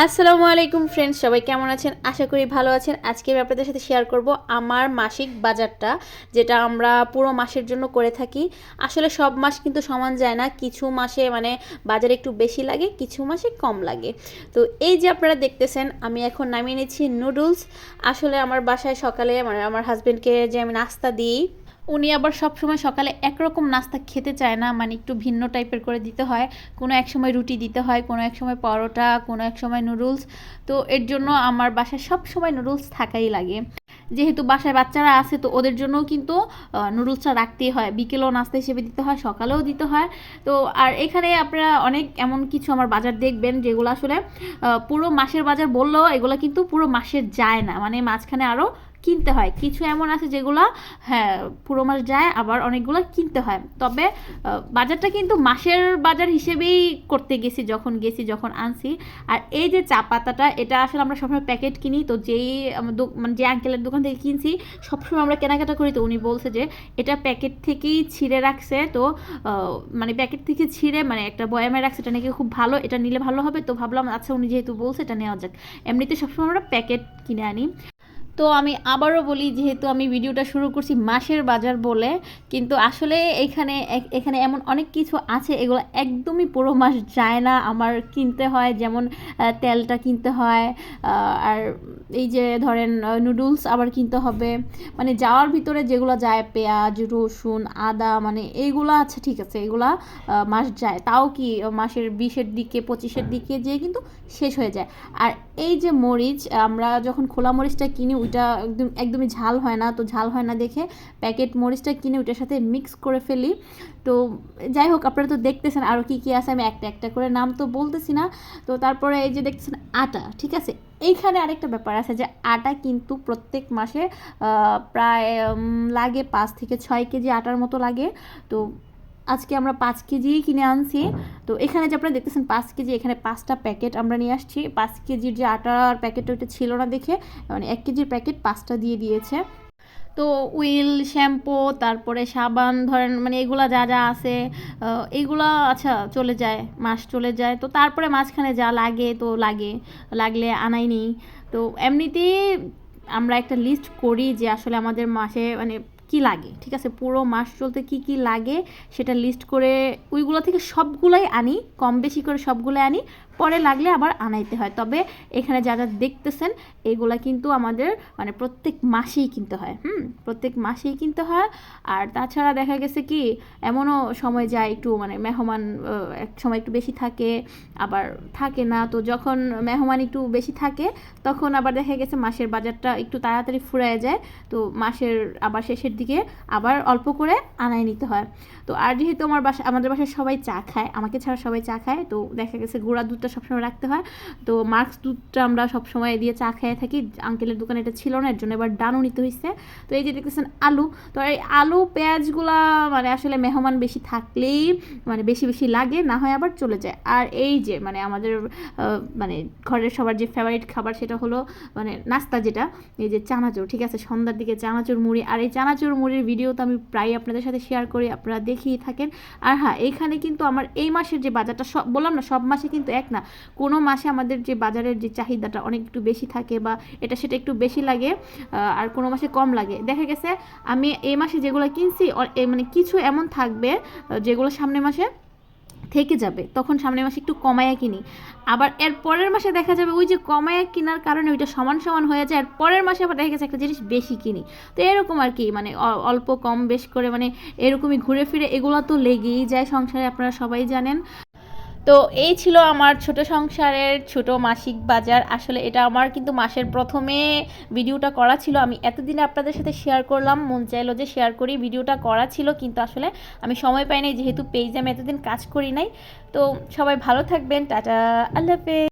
আসসালামু আলাইকুম ফ্রেন্ডস সবাই কেমন আছেন? আশা করি ভালো আছেন। আজকে আমি আপনাদের সাথে শেয়ার করব আমার মাসিক বাজারটা, যেটা আমরা পুরো মাসের জন্য করে থাকি। আসলে সব মাস কিন্তু সমান যায় না, কিছু মাসে মানে বাজারে একটু বেশি লাগে, কিছু মাসে কম লাগে। তো এই যে আপনারা দেখতেছেন, আমি এখন নামিয়ে নিচ্ছি নুডলস আসলে আমার বাসায় সকালে মানে আমার হাজব্যান্ডকে যে আমি নাস্তা দিই উনি আবার সব সময় সকালে একরকম নাস্তা খেতে চায় না মানে একটু ভিন্ন টাইপের করে দিতে হয়। কোনো এক সময় রুটি দিতে হয়, কোনো এক সময় পরোটা, কোনো এক সময় নুডলস তো এর জন্য আমার বাসায় সব সময় নুডলস থাকাই লাগে। যেহেতু বাসায় বাচ্চারা আছে, তো ওদের জন্যও কিন্তু নুডলসটা রাখতেই হয়। বিকেলেও নাস্তা হিসেবে দিতে হয়, সকালেও দিতে হয়। তো আর এখানে আপনারা অনেক এমন কিছু আমার বাজার দেখবেন, যেগুলো আসলে পুরো মাসের বাজার বললেও এগুলো কিন্তু পুরো মাসের যায় না। মানে মাঝখানে আরও কিনতে হয়। কিছু এমন আছে যেগুলো হ্যাঁ পুরো মাস যায়, আবার অনেকগুলো কিনতে হয়। তবে বাজারটা কিন্তু মাসের বাজার হিসেবেই করতে গেছি, যখন গেছি, যখন আনছি। আর এই যে চা পাতাটা, এটা আসলে আমরা সবসময় প্যাকেট কিনি। তো যেই মানে যে আঙ্কেলের দোকান থেকে কিনছি, সবসময় আমরা কেনাকাটা করি। তো উনি বলছে যে, এটা প্যাকেট থেকেই ছিঁড়ে রাখছে। তো মানে প্যাকেট থেকে ছিঁড়ে মানে একটা বয়ামে রাখছে, এটা নাকি খুব ভালো, এটা নিলে ভালো হবে। তো ভাবলাম আচ্ছা উনি যেহেতু বলছে, এটা নেওয়া যাক। এমনিতে সবসময় আমরা প্যাকেট কিনে আনি। তো আমি আবারও বলি, যেহেতু আমি ভিডিওটা শুরু করছি মাসের বাজার বলে, কিন্তু আসলে এখানে এখানে এমন অনেক কিছু আছে, এগুলো একদমই পুরো মাস যায় না আমার কিনতে হয়। যেমন তেলটা কিনতে হয় আর এই যে ধরেন নুডলস আবার কিনতে হবে। মানে যাওয়ার ভিতরে যেগুলো যায়, পেঁয়াজ, রসুন, আদা মানে এইগুলো আচ্ছা ঠিক আছে, এগুলা মাস যায়। তাও কি মাসের বিশের দিকে, পঁচিশের দিকে যেয়ে কিন্তু শেষ হয়ে যায়। আর এই যে মরিচ, আমরা যখন খোলা মরিচটা কিনি ওইটা একদম, একদমই ঝাল হয় না। তো ঝাল হয় না দেখে প্যাকেট মরিচটা কিনে ওইটার সাথে মিক্স করে ফেলি। তো যাই হোক, আপনারা তো দেখতেছেন আরও কী কী আছে। আমি একটা একটা করে নাম তো বলতেছি না। তো তারপরে এই যে দেখতেছেন আটা, ঠিক আছে? এইখানে আরেকটা ব্যাপার আছে যে আটা কিন্তু প্রত্যেক মাসে প্রায় লাগে পাঁচ থেকে ছয় কেজি আটার মতো লাগে। তো আজকে আমরা পাঁচ কেজি কিনে আনছি। তো এখানে যে আপনারা দেখতেছেন পাঁচ কেজি এখানে পাঁচটা প্যাকেট আমরা নিয়ে আসছি। পাঁচ কেজির যে আটার প্যাকেট ওইটা ছিল না দেখে মানে এক কেজির প্যাকেট পাঁচটা দিয়ে দিয়েছে। তো উইল শ্যাম্পু তারপরে সাবান ধরেন মানে এগুলা যা যা আছে আহ, এইগুলা আচ্ছা চলে যায় মাস চলে যায়। তো তারপরে মাঝখানে যা লাগে তো লাগে লাগলে আনাই নেই। তো এমনিতেই আমরা একটা লিস্ট করি যে আসলে আমাদের মাসে মানে কি লাগে? ঠিক আছে, পুরো মাস চলতে কি কি লাগে সেটা লিস্ট করে ওইগুলো থেকে সবগুলোই আনি, কম বেশি করে সবগুলোই আনি, পরে লাগলে আবার আনাইতে হয়। তবে এখানে যা যা দেখতেছেন, এগুলা কিন্তু আমাদের মানে প্রত্যেক মাসেই কিনতে হয়, হুম? প্রত্যেক মাসেই কিনতে হয়। আর তাছাড়া দেখা গেছে কি, এমনও সময় যায় একটু মানে মেহমান এক সময় একটু বেশি থাকে, আবার থাকে না। তো যখন মেহমান একটু বেশি থাকে, তখন আবার দেখা গেছে মাসের বাজারটা একটু তাড়াতাড়ি ফুরায় যায়। তো মাসের আবার শেষের দিকে আবার অল্প করে আনায় নিতে হয়। তো আর যেহেতু আমার বাসা, আমাদের বাসায় সবাই চা খায়, আমাকে ছাড়া সবাই চা খায়, তো দেখা গেছে গুঁড়া দুধটা সবসময় রাখতে হয়। তো মার্কস দুধটা আমরা সবসময় দিয়ে চা খেয়ে থাকি। আঙ্কেলের দোকানে এটা ছিল না, এর জন্য এবার ডানও নিতে হয়েছে তো এই যে দেখতেছেন আলু, তো এই আলু, পেঁয়াজগুলা মানে আসলে মেহমান বেশি থাকলেই মানে বেশি বেশি লাগে, না হয় আবার চলে যায়। আর এই যে মানে আমাদের মানে ঘরের সবার যে ফেভারিট খাবার সেটা হলো মানে নাস্তা যেটা, এই যে চানাচুর, ঠিক আছে? সন্ধ্যার দিকে চানাচুর, মুড়ি, আর এই চানাচুর মুড়ির ভিডিও তো আমি প্রায় আপনাদের সাথে শেয়ার করি, আপনারা দেখিয়ে থাকেন। আর হ্যাঁ এইখানে কিন্তু আমার এই মাসের যে বাজারটা সব, বললাম না, সব মাসে কিন্তু এক না। কোনো মাসে আমাদের যে বাজারের যে চাহিদাটা অনেক একটু বেশি থাকে বা এটা সেটা একটু বেশি লাগে আর কোনো মাসে কম লাগে। দেখা গেছে, আমি এই মাসে যেগুলো কিনছি মানে কিছু এমন থাকবে যেগুলো সামনে মাসে থেকে যাবে, তখন সামনের মাসে একটু কমায়া কিনি। আবার এর পরের মাসে দেখা যাবে ওই যে কমায়া কেনার কারণে ওইটা সমান সমান হয়ে যায় আর পরের মাসে আবার দেখা গেছে একটা জিনিস বেশি কিনি। তো এরকম আর কি মানে অল্প কম বেশ করে মানে এরকমই ঘুরে ফিরে এগুলো তো লেগেই যায় সংসারে, আপনারা সবাই জানেন। তো এই ছিল আমার ছোট সংসারের ছোট মাসিক বাজার। আসলে এটা আমার কিন্তু মাসের প্রথমে ভিডিওটা করা ছিল। আমি এতদিনে আপনাদের সাথে শেয়ার করলাম, মন চাইলো যে শেয়ার করি। ভিডিওটা করা ছিল, কিন্তু আসলে আমি সময় পাই নাই, যেহেতু পেজে আমি এতদিন কাজ করি নাই। তো সবাই ভালো থাকবেন। টাটা, আল্লাহ হাফেজ।